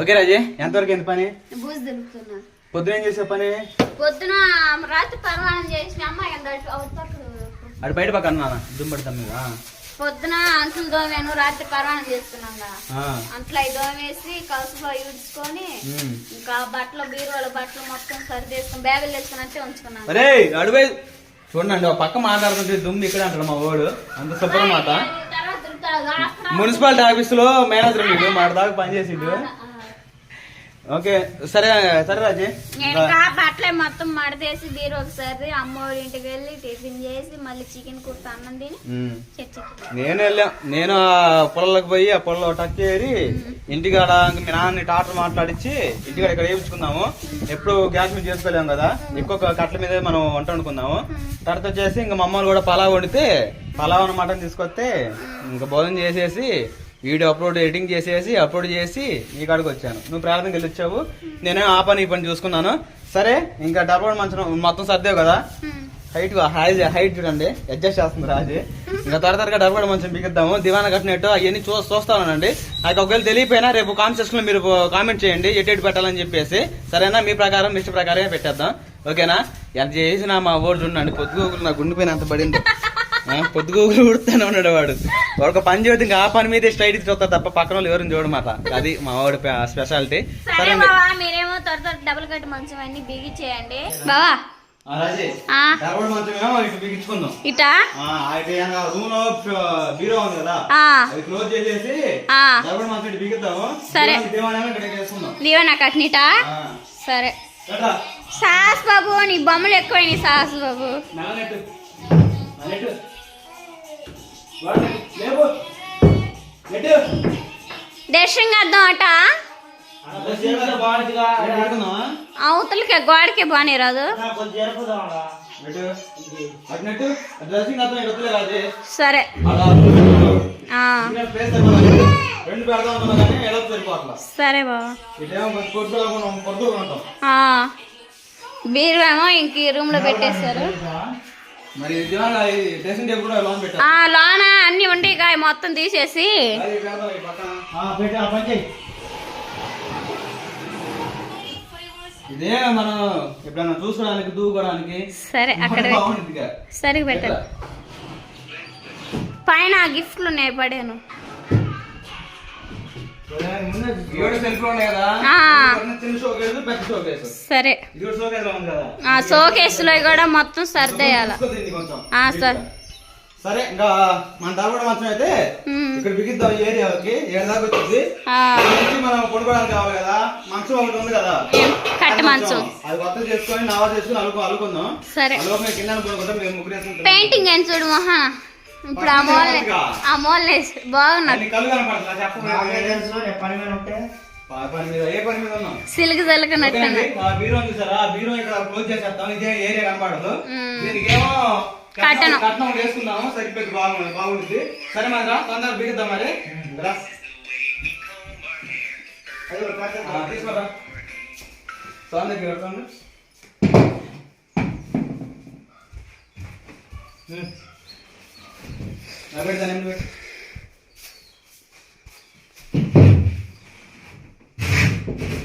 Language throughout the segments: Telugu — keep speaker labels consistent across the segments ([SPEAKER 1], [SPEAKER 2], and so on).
[SPEAKER 1] ఓకే రాజీ ఎంతవరకు ఎంత పని?
[SPEAKER 2] బూజు
[SPEAKER 1] పొద్దున ఏం చేసే పని?
[SPEAKER 2] పొద్దున రాత్రి పర్వాణం చేసిన
[SPEAKER 1] అటు బయట పక్కన నాన్న దుమ్మడి మీద?
[SPEAKER 2] పొద్దున అంట్లు దోమాను రాత్రి పర్వాణం చేస్తున్నాం. అంట్లో అవి దోమేసి కలుసులో ఈడ్చుకొని
[SPEAKER 1] ఉమ్.
[SPEAKER 2] ఇంకా బట్టలు బీరువాల బట్టలు మొత్తం సరిదేసుకుని బ్యాగులు తెచ్చుకున్నట్టే ఉంచుకున్నాను.
[SPEAKER 1] అరే అడుగు చూడండి ఒక పక్క మాట్లాడుతుంటే దుమ్ము ఇక్కడ అంటాడు మా వాడు. అంత శుభ్రం మాట
[SPEAKER 2] తర్వాత తిరుగుతాడు. అక్కడ-
[SPEAKER 1] మున్సిపాలిటీ ఆఫీస్లో మేనేజర్ వీడు మాట దాకా పనిచేసిండు. ఓకే సరే సరే రాజీ.
[SPEAKER 2] నేను బట్టలే మొత్తం మడతేసి బీరు ఒకసారి అమ్మోడి ఇంటికి వెళ్ళి టిఫిన్ చేసి మళ్ళీ చికెన్ కుర్తా అన్నం తిని
[SPEAKER 1] నేను వెళ్ళాం. నేను ఆ పొలంలోకి పోయి ఆ పొలంలో టక్ ఏరి ఇంటికాడ మీ నాన్న టాటర్ మాట్లాడించి ఇంటికాడ ఇక్కడ వేయించుకుందాము. ఎప్పుడు గ్యాస్ మీద చేసుకోలేం కదా. ఎక్కువ కట్ల మీద మనం వంట వండుకుందాము. తర్వాత వచ్చేసి ఇంకా మమ్మల్ని కూడా పలావ్ వండితే పలావ్ మటన్ తీసుకొస్తే ఇంకా భోజనం చేసేసి వీడియో అప్లోడ్ ఎడిటింగ్ చేసేసి అప్లోడ్ చేసి నీ కాడికి వచ్చాను. నువ్వు ప్రార్థనకి వెళ్ళి నేనే ఆ పని ఈ పని చూసుకున్నాను. సరే ఇంకా డబ్బులు మంచం మొత్తం సర్దేవు కదా? హైట్ హైట్ హైట్ చూడండి. అడ్జస్ట్ చేస్తుంది రాజు. ఇంకా తరతరగా త్వరగా డబ్బు మంచం బిగిద్దాము. దివాన కట్టినట్టు అవన్నీ చూ చూస్తానండి నాకు ఒకవేళ తెలియపోయినా రేపు కామెంట్ సెక్షన్ మీరు కామెంట్ చేయండి. ఎటు ఎటు పెట్టాలని చెప్పేసి. సరేనా? మీ ప్రకారం ఇష్ట ప్రకారమే పెట్టేద్దాం. ఓకేనా? ఎంత చేసినా మా ఓడి చూడండి పొద్దుగోగులు నా గుండె పైన అంత పడింది. పొద్దుగోగులు ఉడుతానే ఉన్నాడు వాడు. ఒక పని చేస్తే ఇంకా ఆ పని మీదే స్ట్రైట్ చూస్తా తప్ప పక్కన వాళ్ళు ఎవరిని చూడమాట అది మా వాడి స్పెషాలిటీ.
[SPEAKER 2] సరే మీరేమో త్వర త్వర డబుల్ కట్ మంచం అన్ని బిగించేయండి. బావా.
[SPEAKER 1] ఇటు
[SPEAKER 2] సరే. లీవనా. సరే. సాహస్ బాబు నీ బొమ్మలు ఎక్కువైనాయి సాహస్ బాబు. దర్శనం చేద్దాం అట? అవతలకి గోడకి బాగానే రాదు.
[SPEAKER 1] అర్థం.
[SPEAKER 2] సరే. సరే బాబా బీరువేమో ఇంక ఈ రూమ్లో పెట్టేశారు.
[SPEAKER 1] మరి దివాళ డ్రెస్సింగ్ టేబుల్ కూడా లోన్ పెట్టారు.
[SPEAKER 2] ఆ లోన? అన్ని ఉండి కాయ మొత్తం తీసేసి.
[SPEAKER 1] అది పెడదాం ఈ పక్కన. ఇదే మనం ఎప్పుడైనా చూసుకోవడానికి దూకోవడానికి
[SPEAKER 2] సరే అక్కడ. సరిగ్గా పెట్టాను పైన గిఫ్ట్లు ఉన్నాయి పడాను. సరే.
[SPEAKER 1] షోకేస్లో ఉంది కదా.
[SPEAKER 2] ఆ షోకేస్లో కూడా మొత్తం సర్దేయాల. సరే.
[SPEAKER 1] సరే ఇంకా మన దాగుడు మంచం అయితే. ఇక్కడ బిగిద్దాం ఏరియాకి ఏడు దాకా వచ్చింది. మనం కొనుక్కోవడానికి కావాలి కదా. మంచం ఒకటి ఉంది కదా?
[SPEAKER 2] కట్ట మంచం.
[SPEAKER 1] అది కొత్త చేసుకొని నావా చేసుకొని అలుకు అలుకుందాం.
[SPEAKER 2] సరే.
[SPEAKER 1] కింద.
[SPEAKER 2] పెయింటింగ్ ఏం చూడు మహా ఇప్పుడు ఆ మూల ఆ మూల బాగున్నది
[SPEAKER 1] అన్ని కళ్ళు కనపడుతుందా చెప్పు ప- పని మీద ఏ పని మీద ఉన్నాం
[SPEAKER 2] సిలుగు జలకనట్టు
[SPEAKER 1] ఓకేనండి, ఆ బీరో ఉంది సార్ ఆ బీరో ఇక్కడ క్లోజ్ చేసేస్తాం ఇదే ఏరియా కనపడదు.
[SPEAKER 2] మ్మ్.
[SPEAKER 1] దీనికి ఏమో
[SPEAKER 2] కట్టనం.
[SPEAKER 1] కట్నం వేసుకుందాము. బాగుంది బాగుంటుంది. సరే మరి రా తొందరగా బిగిద్దాం మరి. రా. తీసుకోరా. పెడతాను పెట్టు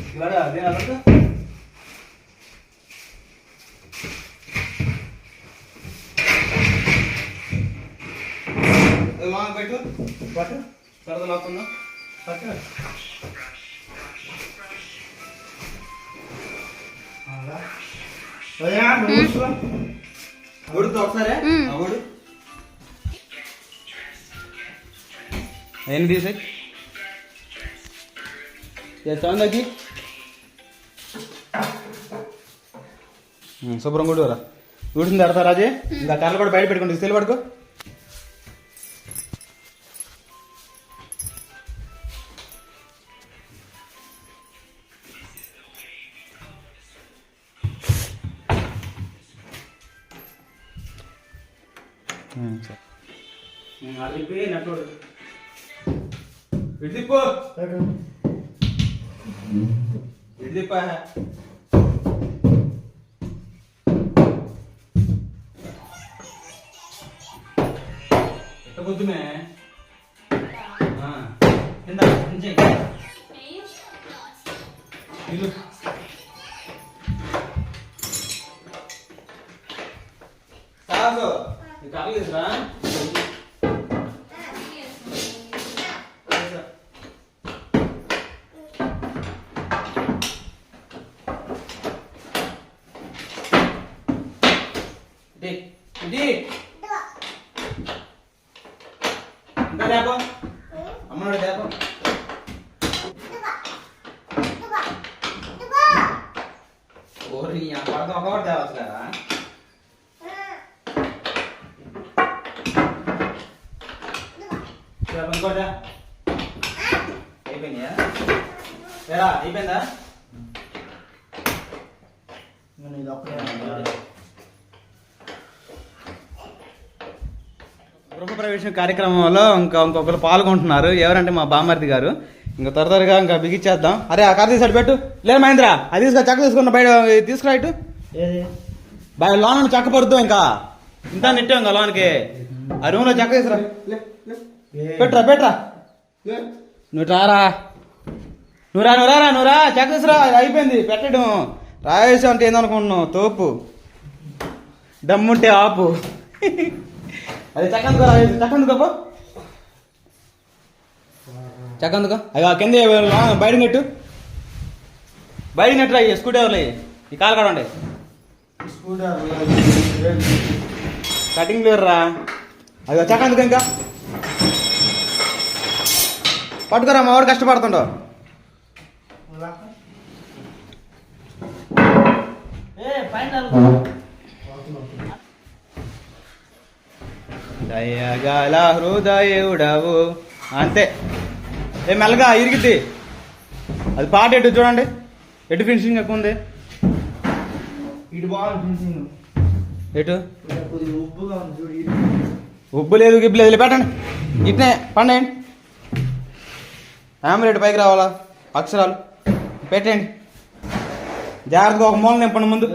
[SPEAKER 1] ఇవాడ అదే అర్థం లాంగ్ పెట్టు పట్టు సరదా లాక్కుందా పట్టు ఉడుతా ఒకసారి
[SPEAKER 2] మ్మ్.
[SPEAKER 1] ఆ, ఉడు ఏంటి శుభ్రం కూడా రా. ఊడింది అడతా రాజే. ఇంకా కర్రలు కూడా బయట పెట్టుకోండి తీసుకెళ్ళి పడుకో అది నట్టు ఇడిపా ఎట్ట పొద్దుమే కింద ఇల్లు. సాగు ఈ ఇటీ, ఇటీ. ఇంకా లేపో అమ్మనాడు లేపో ఓరి పడక ఒకటి తేవచ్చు కదా ఇంకోటి. అయిపోయిందా ఏరా అయిపోయిందా గృహప్రవేశం కార్యక్రమంలో ఇంకా ఇంకొకరు పాల్గొంటున్నారు. ఎవరంటే మా బామ్మర్ది గారు. ఇంకా త్వర త్వరగా ఇంకా బిగించేద్దాం. అరే ఆ కర్ర తీసాడు పెట్టు. లేదు మహేంద్ర అది తీసుకురా చక్క తీసుకున్న బయట తీసుకురా ఇటు. బయట లోన్ చక్క పడుతూ ఇంకా. ఇంత నెట్టాం ఇంకా లోన్కి. ఆ రూమ్లో చక్క తీసుకురా పెట్రా పెట్రా నువ్వు రారా. నువ్వు రా నువ్వు రారా నువ్వు రా. చక్క తీసుకురా అది అయిపోయింది. పెట్టడం. రాయేసి అంటే ఏందనుకుంటున్నావు? తోపు. దమ్ముంటే ఆపు. అది చక్కందుకో రాయేసి చక్కందుకో పో. కింద బయట నెట్టు. బయట నెట్టు రా స్కూటీ ఎవరు ఈ కాలు కాడ కటింగ్ లేరురా అది చక్కందుకు ఇంకా. పట్టుకోరా మా వాడు కష్టపడుతుండవు దయగల హృదయుడవు అంతే. ఏ మెల్లగా ఇరిగిద్ది. అది పాట ఎటు చూడండి. ఎటు ఫినిషింగ్ ఎక్కువ ఉంది?
[SPEAKER 3] ఇటు బాగుంది ఫినిషింగ్
[SPEAKER 1] ఎటు. ఉబ్బు లేదు గిబ్బు లేదు. పెట్టండి ఇట్నే పండేయండి ఆమ్లెట్ పైకి రావాలా? అక్షరాలు. పెట్టండి జాగ్రత్తగా ఒక మూల నింపండి ముందు.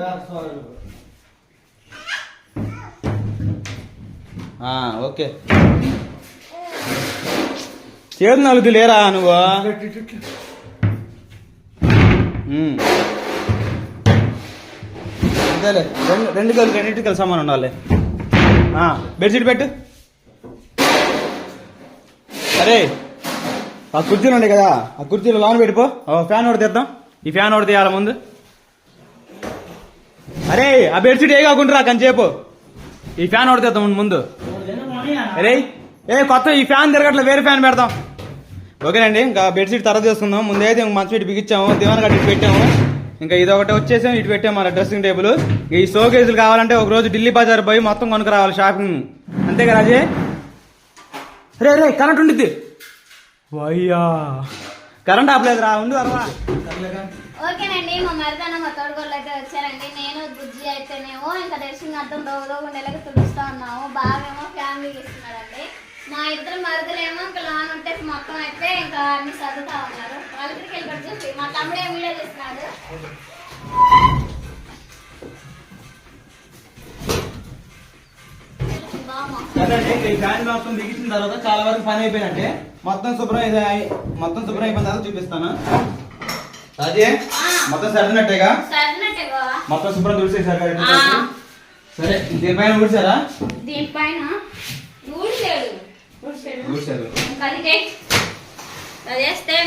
[SPEAKER 1] ఓకే. చేతులు నలుగు లేరా నువ్వు? అంతేలే రెండు రెండు కలిసి రెండింటికి కలిసి సమానం ఉండాలి. బెడ్షీట్ పెట్టు. అరే ఆ కుర్చీలు ఉన్నాయి కదా ఆ కుర్చీలు లోన్ పెట్టిపో ఓ ఫ్యాన్ ఒకటి తెద్దాం. ఈ ఫ్యాన్ ఒకటి తీయాలి ముందు. అరే ఆ బెడ్షీట్ ఏ కాకుండా కంచేపు. ఈ ఫ్యాన్ ఒకటి తెద్దాం ముందు. అరే ఏ కొత్త ఈ ఫ్యాన్ తిరగట్లే వేరే ఫ్యాన్ పెడదాం ఓకేనండి ఇంకా బెడ్షీట్ తర్వాత చేసుకుందాం. ముందైతే ఇంక మంచి ఇటు బిగించాము దివాన్ గట్టి ఇటు పెట్టాము. ఇంకా ఇది ఒకటి వచ్చేసాం ఇటు పెట్టాము మన డ్రెస్సింగ్ టేబుల్. ఈ షోకేసులు కావాలంటే ఒక రోజు ఢిల్లీ బజార్ పోయి మొత్తం కొనుక్కు రావాలి షాపింగ్. అంతే కదా అజయ్ రే రే కరెంట్ ఉండిద్ది. వయ్యా కరెంట్ ఆపలేదు రా ఉండు అరవా.
[SPEAKER 2] ఓకేనండి మా మరిదన్న మా తోడుగోళ్ళు అయితే వచ్చారండి. నేను బుజ్జి అయితేనేమో ఇంకా డ్రెస్సింగ్ అర్థం దోగదో ఉండేలాగా తుడుస్తా ఉన్నాము. బాగేమో ఫ్యామిలీకి ఇస్తున్నారండి మా ఇద్దరు మరుదులేమో ఇంకా లోన్ ఉంటే మొత్తం అయితే ఇంకా అన్ని చదువుతా ఉన్నారు. వాళ్ళకి వెళ్ళి చూసి. మా తమ్ముడు ఏం వీడియో చేస్తున్నాడు బామ్మ.
[SPEAKER 1] మొత్తం బిగించిన తర్వాత చాలా వరకు పని అయిపోయినట్టే మొత్తం శుభ్రం మొత్తం శుభ్రం అయిపోయిన తర్వాత చూపిస్తాను. అదే మొత్తం సర్దినట్టేగా? మొత్తం శుభ్రం కదా. వచ్చి? సరే దీనిపైన ఊడ్చారా?
[SPEAKER 2] దీనిపైన? ఊడిసాడు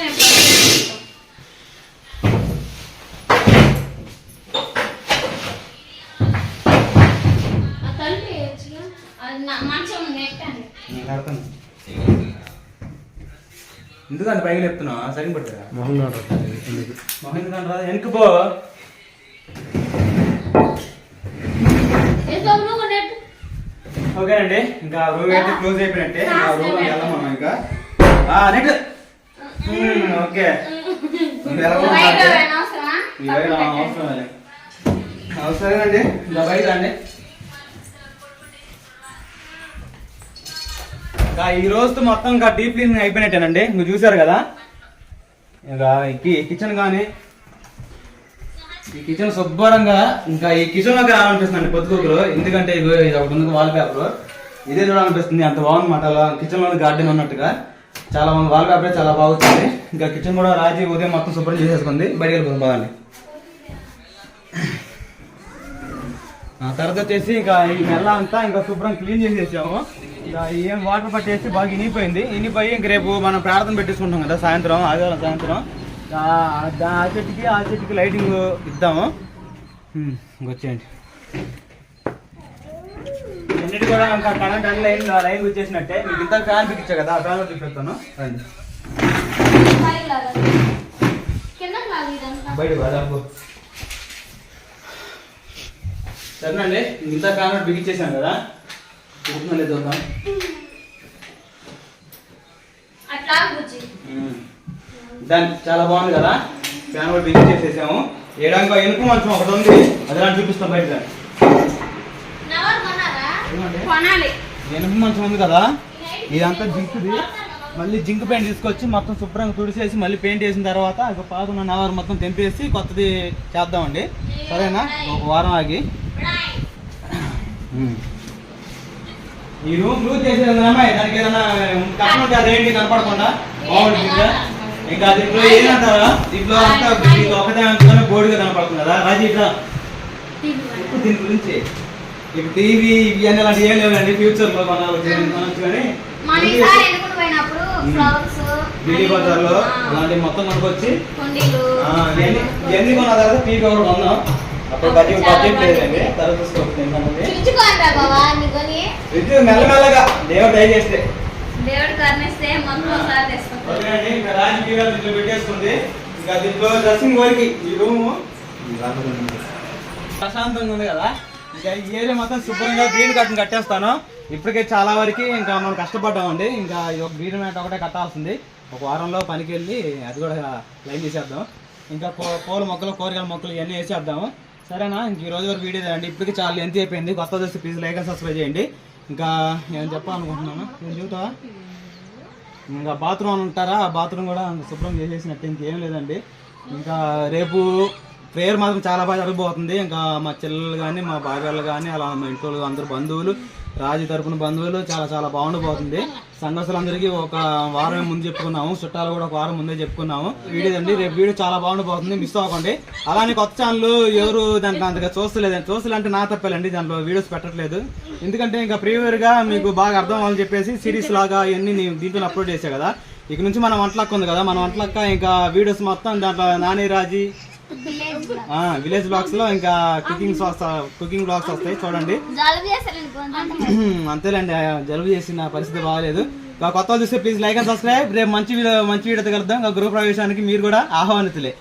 [SPEAKER 2] మేము మంచం నెట్టండి
[SPEAKER 1] ఎందుకంటే పైకి చెప్తున్నా సరిగ్గా పట్టురా. మొహం ఎందుకంటే రా వెనక్కి పో. ఓకేనండి ఇంకా రూమ్ అయితే క్లోజ్ అయిపోయినట్టే. ఇంకా రూమ్ వెళ్ళాం మనం ఇంకా? ఆ నెట్ ఓకే. అవసరం. ఆ, సరేనండి ఇంకా బయట రండి. ఈ రోజు మొత్తం ఇంకా డీప్ క్లీనింగ్ అయిపోయినట్టేనండి. మీరు చూసారు కదా? ఇంకా ఈ కిచెన్ కానీ ఈ కిచెన్ శుభ్రంగా ఇంకా ఈ కిచెన్లోకి రావాలనిపిస్తుంది పొద్దుకోకులు. ఎందుకంటే ఇది ఒకటి ఉంది వాల్ పేపర్ ఇదే చూడాలనిపిస్తుంది. అంత బాగుందన్నమాట. అలా కిచెన్లోని గార్డెన్ ఉన్నట్టుగా. చాలా మంది వాల్ పేపర్ చాలా బాగుంటుంది ఇంకా కిచెన్ కూడా రాజీ ఉదయం మొత్తం శుభ్రం చేసేసుకుంది. బయటికి వెళ్ళిపోతుంది బాగానే ఆ తర్వాత వచ్చేసి ఇంకా ఈ నెల అంతా ఇంకా శుభ్రం క్లీన్ చేసేసాము. ఏం వాటర్ పట్టేసి బాగా ఇనిపోయింది ఇనిపోయి ఇంక రేపు మనం ప్రార్థన పెట్టేసుకుంటాం కదా సాయంత్రం ఆదివారం సాయంత్రం. ఆ- చెట్టుకి ఆ చెట్టుకి లైటింగ్ ఇద్దాము. ఇంకొచ్చేయండి అన్నిటి కూడా ఇంకా కరెంట్ అన్ని లైన్ లైన్ వచ్చేసినట్టే. మీకు ఇంత ఫ్యాన్ పిక్కిచ్చా కదా ఆ ఫ్యాన్ చూపిస్తాను రండి. బయట సరేనండి ఇంత ఫ్యాన్ బిగించేసాం కదా. లేదు
[SPEAKER 2] అట్లా
[SPEAKER 1] దాని చాలా బాగుంది కదా? ఫ్యాన్ కూడా బిగించేసేసాము ఏడాక ఎనుక మంచం ఒకటి ఉంది? అది రాని చూపిస్తాం బయట. ఎనుక మంచం ఉంది కదా? ఇదంతా జింకుది. మళ్ళీ జింక్ పెయింట్ తీసుకొచ్చి మొత్తం శుభ్రంగా తుడిసేసి మళ్ళీ పెయింట్ వేసిన తర్వాత ఇక పాకున్న నవర్ మొత్తం తెంపేసి కొత్తది చేద్దామండి. సరేనా? ఒక వారం ఆగి. ఈ రూమ్ లూజ్ చేసేది అమ్మాయి దానికి ఏదైనా కష్టం ఉంటే అదేంటి కనపడకుండా? బాగుంటుంది ఇంకా. దీంట్లో ఏంటంటారా దీంట్లో అంతా దీంట్లో ఒకటే అంతగానే బోర్డుగా కనపడుతుంది కదా రాజీ ఇట్లా. ఇప్పుడు దీని గురించి. ఇప్పుడు టీవీ ఇవన్నీ అలాంటివి ఏం లేవండి. ఫ్యూచర్లో కొనాలి కొనొచ్చు కానీ
[SPEAKER 2] మన
[SPEAKER 1] ఢిల్లీ బజార్లో అలాంటివి మొత్తం
[SPEAKER 2] కుండీలు.
[SPEAKER 1] ఆ, ఇవన్నీ ఇవన్నీ కొన్న తర్వాత పీక్ ఒకటి కొన్నాం. అప్పుడు బడ్జెట్ బడ్జెట్ లేదండి. తర్వాత తీసుకోవచ్చు ఇది మెల్లమెల్లగా దేవుడు దయ చేస్తే.
[SPEAKER 2] దేవుడు కర్ణిస్తే మొత్తం ఒకసారి తెసుకుంటాం
[SPEAKER 1] ఓకేనండి ఇంకా రాజకీయాలు దీంట్లో పెట్టేసుకుంది. ఇంకా దీంట్లో డ్రెస్సింగ్ వరకు ఈ రూము. ప్రశాంతంగా ఉంది కదా? ఇంకా ఈ ఏరియా మొత్తం శుభ్రంగా గ్రీన్ కట్టను కట్టేస్తాను. ఇప్పటికే చాలా వరకు ఇంకా మనం కష్టపడ్డామండి ఇంకా ఈ ఒక గ్రీన్ మ్యాట్ ఒకటే కట్టాల్సింది. ఒక వారంలో పనికి వెళ్ళి అది కూడా లైన్ చేసేద్దాం ఇంకా పూల మొక్కలు కూరగాయల మొక్కలు ఇవన్నీ వేసేద్దాము. సరేనా? ఇంక ఈ రోజు వరకు వీడియో అండి. ఇప్పటికి చాలా ఎంత అయిపోయింది. కొత్త వచ్చి ప్లీజ్ లైక్ అండ్ సబ్స్క్రైబ్ చేయండి. ఇంకా నేను చెప్పాలనుకుంటున్నాను నేను చెబుతావా? ఇంకా బాత్రూమ్ ఉంటారా? ఆ బాత్రూమ్ కూడా శుభ్రం చేసేసినట్టు ఇంకేం లేదండి. ఇంకా రేపు ప్రేయర్ మాత్రం చాలా బాగా జరగబోతుంది. ఇంకా మా చెల్లెలు కానీ మా భార్యలు కానీ అలా మా ఇంట్లో అందరు బంధువులు రాజు తరపున బంధువులు చాలా చాలా బాగుండిపోతుంది సంఘస్థులందరికీ ఒక వారం ముందు చెప్పుకున్నాము. చుట్టాలు కూడా ఒక వారం ముందే చెప్పుకున్నాము. వీడియో అండి రేపు వీడియో చాలా బాగుండిపోతుంది మిస్ అవ్వకండి. అలానే కొత్త ఛానల్ ఎవరు దాంట్లో అంతగా చూస్తలేదండి చూస్తలేదంటే నా తప్పలేండి. దాంట్లో వీడియోస్ పెట్టట్లేదు. ఎందుకంటే ఇంకా ప్రీవియర్గా మీకు బాగా అర్థం అవ్వాలని చెప్పేసి సిరీస్ లాగా ఇవన్నీ నేను దీంట్లో అప్లోడ్ చేసా కదా. ఇక నుంచి మన వంటలక్క ఉంది కదా. మన వంటలక్క ఇంకా వీడియోస్ మొత్తం దాంట్లో నాని రాజీ
[SPEAKER 2] విలేజ్
[SPEAKER 1] బ్లాగ్స్లో ఇంకా కుకింగ్ కుకింగ్ బ్లాగ్స్ వస్తాయి చూడండి. అంతేలేండి జలుబు చేసిన పరిస్థితి బాగాలేదు. కొత్త చూస్తే ప్లీజ్ లైక్ అండ్ సబ్స్క్రైబ్ రేపు మంచి వీడియో మంచి వీడియో కలుద్దాం. గృహ ప్రవేశానికి మీరు కూడా ఆహ్వానితులే.